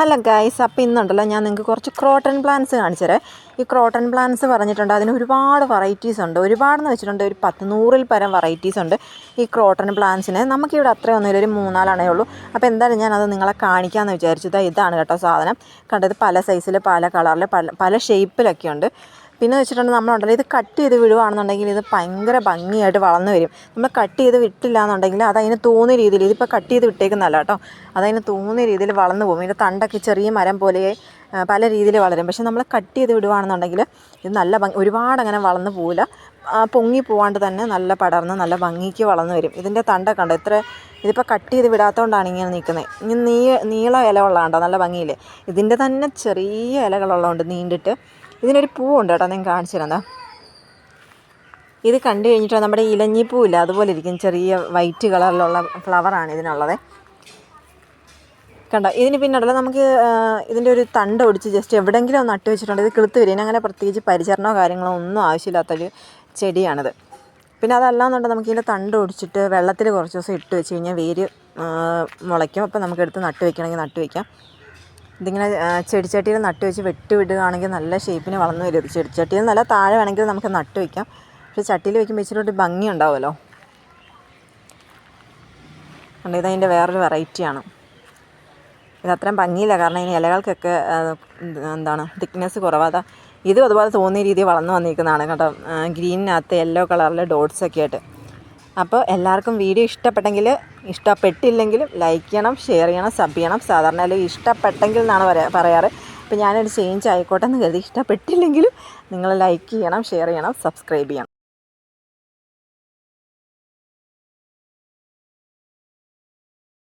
Hello guys അപ്പോൾ ഇന്നുണ്ടല്ലോ ഞാൻ നിങ്ങൾക്ക് കുറച്ച് ക്രോട്ടൺ പ്ലാന്റ്സ് കാണിച്ചു തരാം. ഈ ക്രോട്ടൺ പ്ലാന്റ്സ് പറഞ്ഞിട്ടുണ്ട് അതിന് ഒരുപാട് വെറൈറ്റീസ് ഉണ്ട്. ഒരുപാടെന്ന് വെച്ചിട്ടുണ്ട് ഒരു പത്ത് നൂറിൽ പരം വെറൈറ്റീസ് ഉണ്ട് ഈ ക്രോട്ടൺ പ്ലാന്റ്സിന്. നമുക്കിവിടെ അത്രയൊന്നുമില്ല ഒരു മൂന്നാലാണേ ഉള്ളൂ. അപ്പോൾ എന്തായാലും ഞാൻ അത് നിങ്ങളെ കാണിക്കാമെന്ന് വിചാരിച്ചത് ഇതാണ് കേട്ടോ സാധനം. കണ്ടത് പല സൈസിൽ പല കളറിൽ പല പല ഷേപ്പിലൊക്കെ ഉണ്ട്. പിന്നെ വെച്ചിട്ടുണ്ടെങ്കിൽ നമ്മളുണ്ടല്ലോ ഇത് കട്ട് ചെയ്ത് വിടുവാണെന്നുണ്ടെങ്കിൽ ഇത് ഭയങ്കര ഭംഗിയായിട്ട് വളർന്നു വരും. നമ്മൾ കട്ട് ചെയ്ത് വിട്ടില്ല എന്നുണ്ടെങ്കിൽ അതതിന് തോന്നിയ രീതിയിൽ ഇതിപ്പോൾ കട്ട് ചെയ്ത് വിട്ടേക്കുന്നല്ല കേട്ടോ. അതതിന് തോന്നിയ രീതിയിൽ വളർന്നു പോകും. ഇതിന്റെ തണ്ടൊക്കെ ചെറിയ മരം പോലെ പല രീതിയിൽ വളരും. പക്ഷേ നമ്മൾ കട്ട് ചെയ്ത് വിടുവാണെന്നുണ്ടെങ്കിൽ ഇത് നല്ല ഭംഗി ഒരുപാട് അങ്ങനെ വളർന്നു പോവില്ല. പൊങ്ങി പോവാണ്ട് തന്നെ നല്ല പടർന്ന് നല്ല ഭംഗിക്ക് വളർന്നു വരും. ഇതിന്റെ തണ്ടൊക്കെ ഉണ്ട് എത്ര ഇതിപ്പോൾ കട്ട് ചെയ്ത് വിടാത്തതുകൊണ്ടാണ് ഇങ്ങനെ നിൽക്കുന്നത് ഇനി നീ നീള ഇല ഉള്ളതാണ്ടോ നല്ല ഭംഗിയില്ലേ? ഇതിന്റെ തന്നെ ചെറിയ ഇലകളുള്ളതുകൊണ്ട് നീണ്ടിട്ട് ഇതിനൊരു പൂവുണ്ട് കേട്ടോ ഞാൻ കാണിച്ചു തരാം. ഇത് കണ്ടു കഴിഞ്ഞിട്ടോ നമ്മുടെ ഇലഞ്ഞിപ്പൂവില്ല അതുപോലെ ഇരിക്കും. ചെറിയ വൈറ്റ് കളറിലുള്ള ഫ്ലവറാണ് ഇതിനുള്ളത്. കണ്ടോ? ഇതിന് പിന്നെ ഉണ്ടല്ലോ നമുക്ക് ഇതിന്റെ ഒരു തണ്ട് ഒടിച്ച് ജസ്റ്റ് എവിടെയെങ്കിലും ഒന്ന് നട്ടു വെച്ചിട്ടുണ്ട്. ഇത് കിളുത്ത് വരും. അങ്ങനെ പ്രത്യേകിച്ച് പരിചരണമോ കാര്യങ്ങളോ ഒന്നും ആവശ്യമില്ലാത്തൊരു ചെടിയാണിത്. പിന്നെ അതല്ലാന്നുണ്ടെങ്കിൽ നമുക്ക് ഇതിന്റെ തണ്ട് ഒടിച്ചിട്ട് വെള്ളത്തിൽ കുറച്ച് ദിവസം ഇട്ട് വെച്ച് കഴിഞ്ഞാൽ വേര് മുളയ്ക്കും. അപ്പോൾ നമുക്ക് എടുത്ത് നട്ട് വെക്കണമെങ്കിൽ നട്ട് വെക്കാം. ഇതിങ്ങനെ ചെടിച്ചട്ടിയിൽ നട്ട് വെച്ച് വെട്ടി വിടുകയാണെങ്കിൽ നല്ല ഷേപ്പിന് വളർന്നു വരും. ചെടിച്ചട്ടിയിൽ നല്ല താഴെ വേണമെങ്കിൽ നമുക്ക് നട്ട് വയ്ക്കാം പക്ഷേ ചട്ടിയിൽ വെക്കുമ്പോൾ ഇച്ചിരി ഒരു ഭംഗി ഉണ്ടാവുമല്ലോ. അതുകൊണ്ട് ഇതതിന്റെ വേറൊരു വെറൈറ്റിയാണ് ഇത് അത്രയും ഭംഗിയില്ല കാരണം ഇതിന് ഇലകൾക്കൊക്കെ എന്താണ് തിക്നെസ് കുറവാതാ ഇതും അതുപോലെ തോന്നിയ രീതിയിൽ വളർന്നു വന്നിരിക്കുന്നതാണ് കേട്ടോ. ഗ്രീനിനകത്ത് യെല്ലോ കളറിലെ ഡോട്ട്സൊക്കെ ആയിട്ട്. അപ്പോൾ എല്ലാവർക്കും വീഡിയോ ഇഷ്ടപ്പെട്ടെങ്കിൽ ഇഷ്ടപ്പെട്ടില്ലെങ്കിലും ലൈക്ക് ചെയ്യണം ഷെയർ ചെയ്യണം സബ് ചെയ്യണം. സാധാരണ അല്ലെങ്കിൽ ഇഷ്ടപ്പെട്ടെങ്കിൽ എന്നാണ് പറയാ പറയാറ്. അപ്പോൾ ഞാനൊരു ചേഞ്ച് ആയിക്കോട്ടെ എന്ന് കരുതി. ഇഷ്ടപ്പെട്ടില്ലെങ്കിലും നിങ്ങൾ ലൈക്ക് ചെയ്യണം ഷെയർ ചെയ്യണം സബ്സ്ക്രൈബ് ചെയ്യണം.